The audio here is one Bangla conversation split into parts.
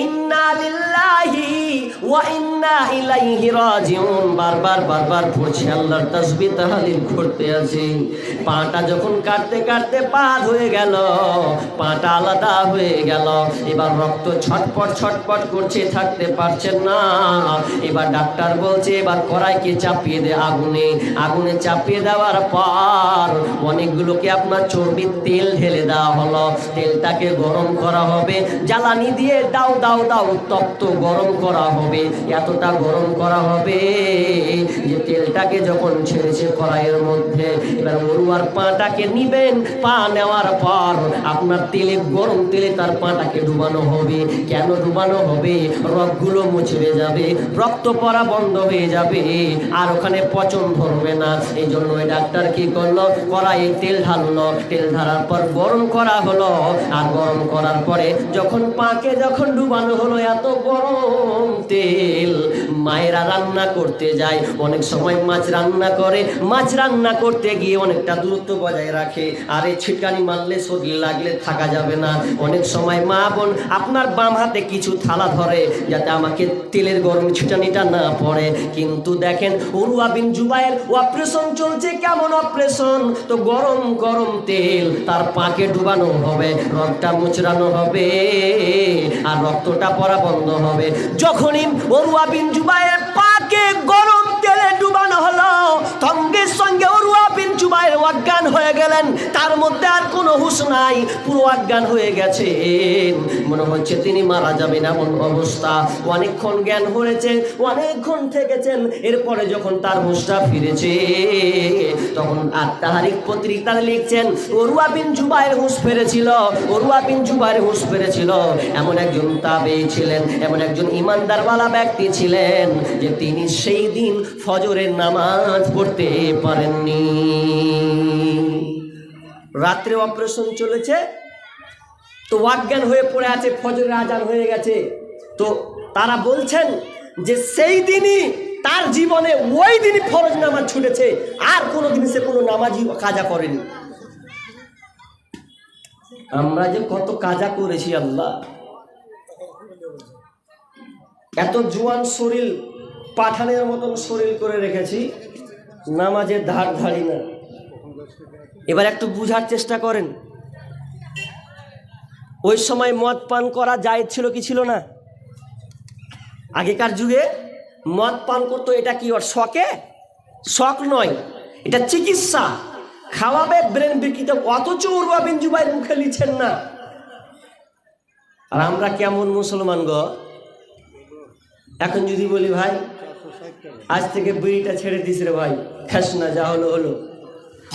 ইন্না বারবার বারবার পড়ছে, আল্লাহর তাসবিহ তাহলিল করতে আছে। পাটা যখন কাটতে কাটতে পা হয়ে গেল, পাটা আলাদা হয়ে গেল। এবার রক্ত ছটপট ছটপট করছে, থাকতে পারছেন না। এবার ডাক্তার বলছে, এবার কড়াইকে চাপিয়ে দে আগুনে। আগুনে চাপিয়ে দেওয়ার পর অনেকগুলোকে আপনার চর্বির তেল ঢেলে দেওয়া হলো। তেলটাকে গরম করা হবে। জ্বালানি দিয়ে দাও দাও দাও, তপ্ত গরম করা হবে, এতটা গরম করা হবে যে তেলটাকে যখন ছেড়েছে কড়াইয়ের মধ্যে, এবার মরুয়ার পাটাকে নিবেন, পা নেওয়ার পর আপনার তেলে, গরম তেলে তার পাটাকে ডুবানো হবে। কেন ডুবানো হবে? রগগুলো মুছড়ে যাবে, রক্ত পড়া বন্ধ হয়ে যাবে, আর ওখানে পচন ধরবে না। এই জন্য ওই ডাক্তার কি করল? কড়াইয়ে তেল ঢাললো। তেল ঢালার পর গরম করা হলো, আর গরম করার পরে যখন পাকে যখন ডুবানো হলো এত গরম তেল। মায়েরা রান্না করতে যায়, অনেক সময় মাছ রান্না করে। মাছ রান্না করতে গিয়ে অনেকটা দূরত্ব বজায় রাখে। আর ছিটকানি মারলে শরীর লাগলে থাকা যাবে না। অনেক সময় মা বোন আপনার বাম হাতে কিছু থালা ধরে, যাতে আমাকে তেলের গরম ছিটানিটা না পড়ে। কিন্তু দেখেন উরুয়া বিন জুবাইয়ের অপারেশন চলছে কেমন অপারেশন তো গরম গরম তেল, তার পাকে ডুবানো হবে রক্তটা মুচড়ানো হবে। আর রক্তটা পরা বন্ধ হবে। যখনই অরুয়া বিন জুবাইয়ের পাকে গরম তেলে ডুবানো হলো, সঙ্গে সঙ্গে অরুয়া বিন জুবাইয়ের অজ্ঞান হয়ে গেলেন। তার মধ্যে আর কোনো হুঁশ নাই। পুরো অজ্ঞান হয়ে গেছে। মনে হচ্ছে তিনি মারা যাবেন এমন অবস্থা। অনেকক্ষণ জ্ঞান হয়েছে, অনেকক্ষণ থেকেছেন। এরপরে যখন তার হুঁশটা ফিরেছে, তখন আত্মাহারিক পত্রিকা লিখছেন, অরুয়া বিন জুবাইয়ের হুঁশ ফিরেছিল, অরুয়া বিন জুবাইয়ের হুঁশ ফিরেছিল। এমন একজন তাবে ছিলেন, এমন একজন ইমানদারওয়ালা ব্যক্তি ছিলেন যে তিনি সেই দিন ফজরের নামাজ পড়তে পারেননি। রাত্রে অপারেশন চলেছে, তো অজ্ঞান হয়ে পড়ে আছে, ফজরের আজান হয়ে গেছে। তো তারা বলছেন যে সেই দিনই তার জীবনে ওই দিনই ফরজ নামাজ ছুটেছে, আর কোনো দিন সে কোনো নামাজই কাজা করেনি। আমরা যে কত কাজা করেছি আল্লাহ। এত জোয়ান শরীর, পাঠানের মতন শরীর করে রেখেছি নামাজের ধার ধারি না। এবার একটু বুঝার চেষ্টা করেন। ওই সময় মদ পান করা যায় ছিল কি ছিল না? আগেকার যুগে মদ পান করতো, এটা কি ওর শখে? শখ নয়, এটা চিকিৎসা। খাওয়াবে, ব্রেন বিকৃত, অথচ উর্বা জুবাই মুখে লিখছেন না। আর আমরা কেমন মুসলমান গ? এখন যদি বলি ভাই, আজ থেকে বিড়িটা ছেড়ে দিস রে ভাই, খাস না, যা হলো হলো।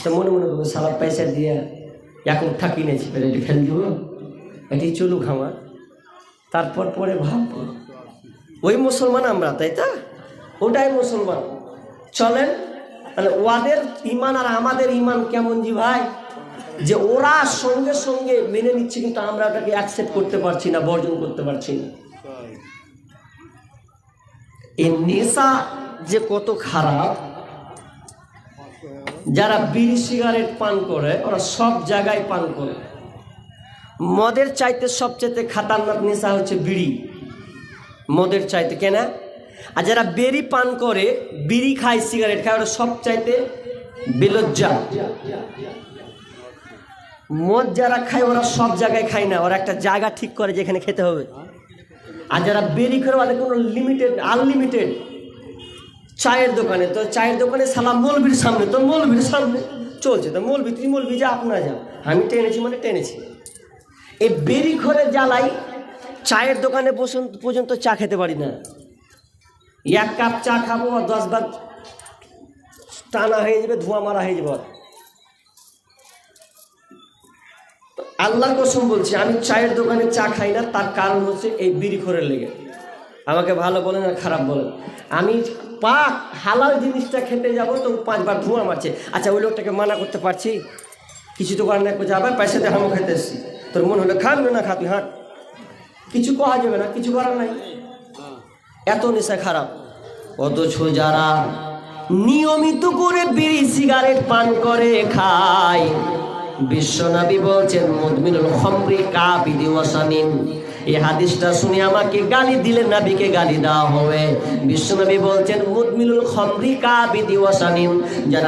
তো মনে মনে করব সালা পয়সা দিয়ে এখন থাকি নেছি এটি ফেল দিব, এটি চলুক আমার। তারপর পরে ভাববো, ওই মুসলমান আমরা, তাই তা? ওটাই মুসলমান। চলেন, তাহলে ওদের ইমান আর আমাদের ইমান কেমন জি ভাই? যে ওরা সঙ্গে সঙ্গে মেনে নিচ্ছে, কিন্তু আমরা ওটাকে অ্যাকসেপ্ট করতে পারছি না, বর্জন করতে পারছি না। এই নেশা যে কত খারাপ যারা বিড়ি সিগারেট পান করে, ওরা সব জায়গায় পান করে। মদের চাইতে সবচেয়ে খাতারনাক নেশা হচ্ছে বিড়ি। মদের চাইতে, কেন? আর যারা বেরি পান করে, বিড়ি খায়, সিগারেট খায়, ওরা সব চাইতে বেলজ্জা। মদ যারা খায়, ওরা সব জায়গায় খায় না। ওরা একটা জায়গা ঠিক করে যেখানে খেতে হবে। আর যারা বেরি করে, ওদের কোনো লিমিটেড আনলিমিটেড চায়ের দোকানে, তো চায়ের দোকানে সালাম মৌলবির সামনে, তো মৌলবির সামনে। চলছে, তো মৌলবি তুই মৌলবি যা আপনার যা। আমি টেনেছি মানে টেনেছি। এই বেরি ঘরে জ্বালাই চায়ের দোকানে পর্যন্ত চা খেতে পারি না। এক কাপ চা খাব আর দশ বার টানা হয়ে যাবে, ধোঁয়া মারা হয়ে যাবে। আল্লাহর কসম বলছি, আমি চায়ের দোকানে চা খাই না, তার কারণ হচ্ছে এই বিড়ি খোরের লেগে। আমাকে ভালো বলেন আর খারাপ বলেন। আমি পাক হালাল জিনিসটা খেতে যাব তো পাঁচবার ধোঁয়া মারছে। আচ্ছা ওই লোকটাকে মানা করতে পারছি? কিছু তো করার না করছে আবার পয়সা হামো খেতে এসছি। তোর মনে হলে খান না খা তুই হাঁট। কিছু করা যাবে না, কিছু করার নাই। এত নেশা খারাপ। অথচ যারা নিয়মিত করে বিড়ি, সিগারেট পান করে, খায়। বিশ্বনবী বলছেন, মুদমিনুল খমরি কাবিদি ওয়াসানিন এই হাদিসটা শুনে আমাকে গালি দিলে নাবিকে গালি দেওয়া হবে। বিশ্বনবী বলছেন, মুদমিনুল খমরি কাবিদি ওয়াসানিন যারা